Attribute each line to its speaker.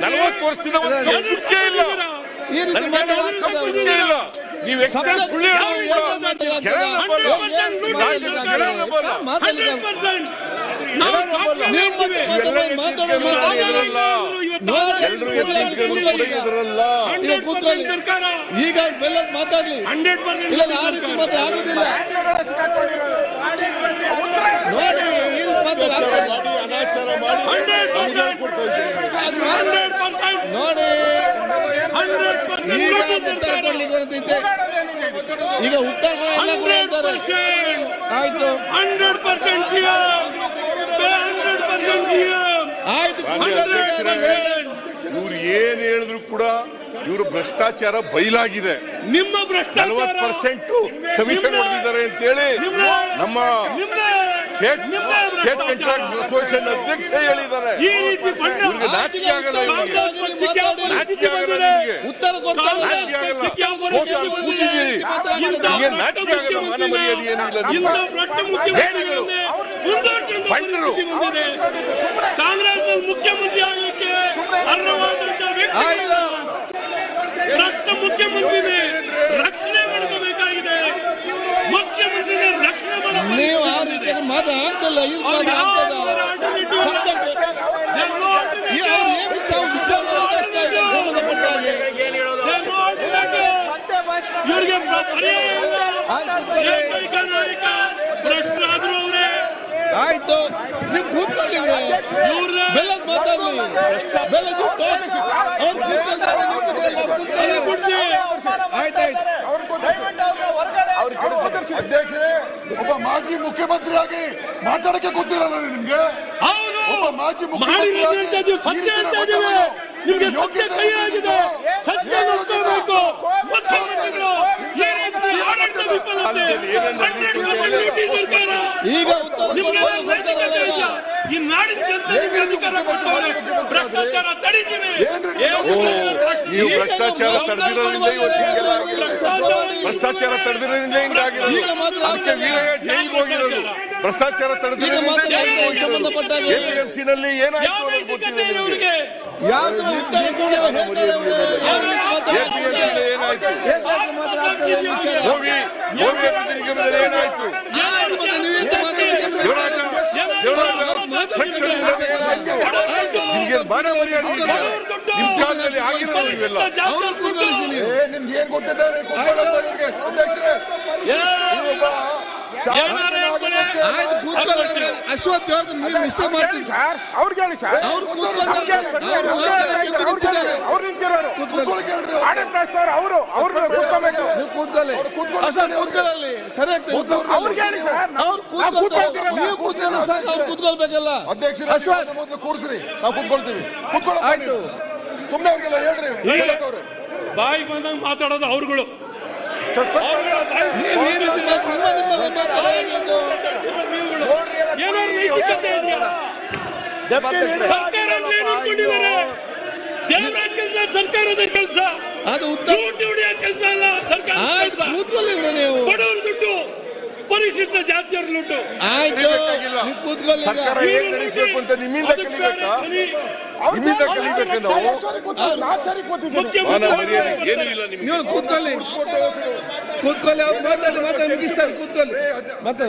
Speaker 1: ನಲವತ್ತು ವರ್ಷದಿಂದ ಇಲ್ಲ ನೀವು ಎಕ್ಸ್ಪ್ರೆಸ್ ಸುಳ್ಳು ಹೇಳೋದಿಲ್ಲ. ಜನ ನಂಬಲ್ಲ. ರಾಜ್ಯದ ಜನ ನಂಬಲ್ಲ.
Speaker 2: 100% ನಾವು ಸಾಕ್ಷಿ
Speaker 3: ನೀವು
Speaker 2: ಹೇಳ್ತೀವಿ.
Speaker 1: ಇವೆಲ್ಲ
Speaker 3: ಮಾತಾಡೋ ಮಾತಾಡೋ
Speaker 1: ಇದ್ರಲ್ಲ.
Speaker 3: ನೋಡಿ,
Speaker 1: ಎಲ್ರು ಎತ್ತಿದ್ಕೆಲ್ಲ ಕೂಡ ಇದ್ರಲ್ಲ.
Speaker 2: 100% ಸರ್ಕಾರ
Speaker 3: ಈಗ ಬೆಲ್ಲದ ಮಾತಾಡ್ಲಿ
Speaker 2: 100%
Speaker 3: ಇಲ್ಲ ಆ ರೀತಿ ಮಾತ್ರ ಆಗುದಿಲ್ಲ ನೋಡಿ ಈ ರೀತಿ ಮಾತ್ರ
Speaker 1: ಅನಾಚಾರ ಮಾಡಿ
Speaker 2: 100%
Speaker 1: ನಮ್ಗೆ ಕೊಡ್ತಾ ಇದ್ದೀರಿ.
Speaker 2: 100%
Speaker 3: ನೋಡಿ
Speaker 2: 100%
Speaker 3: ಈಗ ಉತ್ತರ. ಕೊಡ್ಲಿಕ್ಕೆ ಹೊರಟಿದ್ದೆ ಈಗ ಉತ್ತರ ಕೊಡಲ್ಲ ಕೂಡ ಹೇಳ್ತಾರೆ
Speaker 2: 100%
Speaker 3: ಆಯ್ತು
Speaker 2: 100% PM.
Speaker 1: ಅಧ್ಯಕ್ಷರೇ, ಇವ್ರು ಏನ್ ಹೇಳಿದ್ರು ಕೂಡ ಇವರು ಭ್ರಷ್ಟಾಚಾರ ಬಯಲಾಗಿದೆ
Speaker 2: ನಿಮ್ಮ ಭ್ರಷ್ಟಾಚಾರ
Speaker 1: ನಲವತ್ತು ಪರ್ಸೆಂಟ್ ಕಮಿಷನ್ ಹೊಡೆದಿದ್ದಾರೆ ಅಂತೇಳಿ ನಮ್ಮ
Speaker 2: ನಿಮ್ದೇ
Speaker 1: ಸ್ಟೇಟ್
Speaker 2: ನಿಮ್ದೇ
Speaker 1: ಸ್ಟೇಟ್ ಕಾಂಟ್ರಾಕ್ಟ್ ಅಸೋಸಿಯೇಷನ್ ಅಧ್ಯಕ್ಷ ಹೇಳಿದ್ದಾರೆ.
Speaker 2: ಈ ರೀತಿ ಬಂದ್ರೆ
Speaker 1: ನಾಚಿಕೆ ಆಗಲ್ಲ ಇವ್ರಿಗೆ. ನಾಚಿಕೆ ಆಗಲ್ಲ
Speaker 3: ಉತ್ತರ ಕೊಡ್ತಾರೆ
Speaker 1: ನಾಚಿಕೆ ಆಗಲ್ಲ. ಕೂತಿದ್ದೀರಿ. ನಿಮಗೆ ನಾಚಿಕೆ ಆಗಲ್ಲ? ಮಾನ ಮರ್ಯಾದೆ ಏನೂ ಇಲ್ಲ
Speaker 2: ಇಂಥ
Speaker 1: ನಿಮ್ಗೆ
Speaker 2: ಭ್ರಷ್ಟ
Speaker 3: ಮಾತು ಆಗ್ತಲ್ಲ ಇದು ಮಾತು ಆಗ್ತದ ಈ ಅವ್ರು ಏನು ವಿಚಾರ ವಿಚಾರ ನಡೆಸ್ತಾ ಇದ್ದಾರೆ ಸಂಬಂಧಪಟ್ಟ ಹಾಗೆ
Speaker 2: ಇವರಿಗೆ ಪರ್ಯಾಯ ಇಲ್ಲ.
Speaker 3: ಆಯ್ತು,
Speaker 2: ಏಕೈಕ ನಾಯಕ ಭ್ರಷ್ಟರಾದ್ರು ಅವರೇ
Speaker 3: ಆಯ್ತು ನೀವು ಕೂತ್ಕೊಳ್ಳಿ
Speaker 2: ಇವ್ರನ್ನ
Speaker 3: ಬೆಲ್ಲದ್ ಮಾತಾಡ್ಲಿ ಬೆಲ್ಲದ್ ಅವ್ರು ಕೂತ್ಕೊಳ್ತಾರೆ ನೀವು ಕೂತ್ಕೊಳ್ಳಿ, ಅವ್ರು ಕೂತ್ಕೊಳ್ಳಿ. ಆಯ್ತಾಯ್ತು
Speaker 4: ಅಧ್ಯಕ್ಷರೇ ಒಬ್ಬ ಮಾಜಿ ಮುಖ್ಯಮಂತ್ರಿಯಾಗಿ ಮಾತಾಡಕ್ಕೆ ಗೊತ್ತಿರಲ್ಲ ನಿಮ್ಗೆ? ಒಬ್ಬ ಮಾಜಿ
Speaker 3: ಈಗ
Speaker 2: ಈ ನಾಡಿನ ಜನತೆ ಭ್ರಷ್ಟಾಚಾರ
Speaker 1: ನೀವು ಭ್ರಷ್ಟಾಚಾರ ತಡೆದಿರೋದ್ರಿಂದ ಇವತ್ತು ಹಿಂಗೆಲ್ಲ ಭ್ರಷ್ಟಾಚಾರ ತಡೆದಿರೋದ್ರಿಂದ ಹಿಂಗಾಗಿರೋದು ಅದಕ್ಕೆ ವೀರಯ್ಯ ಜೈಲಿಗೆ ಹೋಗಿರೋದು. ಭ್ರಷ್ಟಾಚಾರ
Speaker 3: ತಡೆದಿರೋದ್ರಿಂದಲ್ಲಿ
Speaker 1: ತಡೆದಿರೋದ್ರಿಂದ ಎಪಿಎಂಸಿ ನಲ್ಲಿ ಏನಾಯ್ತು ಗೊತ್ತಿದೆ
Speaker 2: ಇವರಿಗೆ?
Speaker 3: ಯಾವ್ದು ಉತ್ತರ ಕೊಡಲ್ಲ ಹೇಳ್ತಾರೆ ಅವ್ರು. ಯಾವ ರೀತಿ ಮಾತಾಡ್ತಾರೆ?
Speaker 1: ಎಪಿಎಂಸಿ ಏನಾಯ್ತು
Speaker 3: ಏಕಾಗಿ ಮಾತ್ರ ಆಗ್ತದೆ ಈ ವಿಚಾರ
Speaker 1: ಹೋಗಿ ಹೋಗಿ ಅಭಿವೃದ್ಧಿ ನಿಗಮದಲ್ಲಿ ಏನಾಯ್ತು
Speaker 3: ಆಯ್ತು, ಮತ್ತೆ ನೀವು ಎಂತ ಮಾತಾಡ್ಲಿಕ್ಕೆ
Speaker 1: ದೇವರಾಜ ದೇವರಾಜ ನಿಮ್ಗೆ ಮಾನ ಮರ್ಯಾದೆ ಇದೆಯಾ? ನಿಮ್ ಕಾಲದಲ್ಲಿ ಆಗಿರೋದು ಇವೆಲ್ಲ
Speaker 3: ಅವ್ರನ್ನ ಕೂತ್ಕೊಳಿಸಿ ನೀವು
Speaker 4: ಏ ನಿಮ್ಗೆ ಏನ್ ಗೊತ್ತಿದ್ದಾರೆ?
Speaker 3: ಅಶ್ವಥ್ ನೀವು ಇಷ್ಟ ಮಾಡ್ತೀವಿ
Speaker 5: ಸರ್ ಅವ್ರಿಗೆ ಹೇಳಿ ಸರ್
Speaker 3: ಅವ್ರು ಕೂತ್ಕೊಂಡ್ರೆ ಅವ್ರು
Speaker 5: ನಿಂತಿರೋರು.
Speaker 3: ಕೂತ್ಕೊಳ್ಳಿ.
Speaker 5: ಆಡಳಿತ ನಡೆಸ್ತವ್ರು ಅವರು ಅವ್ರು ಕೂತ್ಕೋಬೇಕು
Speaker 3: ನೀವು ಕೂತ್ಕೊಳ್ಳಿ. ಅಸಲ್ ಕೂತ್ಕೊಳ್ಳಿ ಸರಿ
Speaker 5: ಅವ್ರಿಗೆ ಹೇಳಿ ಸರ್
Speaker 3: ಅವ್ರು ನೀವು ಕೂತ್ಕೊಳ್ಳಿ ಸಾಕು ಅವ್ರು ಕೂತ್ಕೊಳ್ಬೇಕಲ್ಲ.
Speaker 4: ಅಧ್ಯಕ್ಷರೇ
Speaker 3: ಅಶ್ವಥ್
Speaker 4: ಮೊದಲು ಕೂರಿಸ್ರಿ. ನಾವು ಕೂತ್ಕೊಳ್ತೀವಿ. ಕೂತ್ಕೊಳ್ಳೋ
Speaker 3: ಆಯ್ತು.
Speaker 4: ಸುಮ್ಮನೆ ಅವ್ರಿಗೆಲ್ಲ ಹೇಳ್ರಿ.
Speaker 2: ಬಾಯಿ ಬಂದಂಗ ಮಾತಾಡೋದು ಅವ್ರುಗಳು.
Speaker 3: ನೀವು ಈ ರೀತಿ ಮಾತು ನಿಮ್ಮ ನಿಮ್ಮಲ್ಲಿ ಮಾತಾಡೋದು.
Speaker 2: ಏನೋ ನೈತಿಕತೆ ಸರ್ಕಾರ ಸರ್ಕಾರದ ಕೆಲಸ?
Speaker 3: ಅದು ಉತ್ತರ
Speaker 2: ದುಡ್ಡು ಹೊಡೆಯೋ ಕೆಲಸ ಅಲ್ಲ? ಸರ್ಕಾರ
Speaker 3: ಕೂತ್ಕೊಳ್ಳಿ ಇವ್ರೆ. ನೀವು
Speaker 2: ಬಡವ್ರ ದುಡ್ಡು ಪರಿಶಿಷ್ಟ ಜಾತಿಯವ್ರ ದುಡ್ಡು.
Speaker 3: ಆಯ್ತು ನೀವು ಕೂತ್ಕೊಳ್ಳಿ ಈಗ.
Speaker 1: ಸರ್ಕಾರ ಹೇಗ್ ನಡೆಸ್ಬೇಕು ಅಂತ ನಿಮ್ಮಿಂದ
Speaker 2: ಅದಕ್ಕೆ
Speaker 1: ಕಲಿಬೇಕಾ
Speaker 2: ಕಲಿ.
Speaker 1: ನಿಮ್ಮಿಂದ ಕಲಿಬೇಕು ನಾವು.
Speaker 2: ಮುಖ್ಯಮಂತ್ರಿ
Speaker 1: ಮಾನ ಮರ್ಯಾದೆ ಏನೂ ಇಲ್ಲ ನಿಮ್ಗೆ
Speaker 3: ನೀವು ಕೂತ್ಕೊಳ್ಳಿ. ಕೂತ್ಕೊಳ್ಳಿ ಅವ್ರು ಮಾತಾಡಿ ಮಾತಾಡಿ ಮುಗಿಸ್ತಾರೆ ಕೂತ್ಕೊಳ್ಳಿ. ಮಾತಾಡಿ.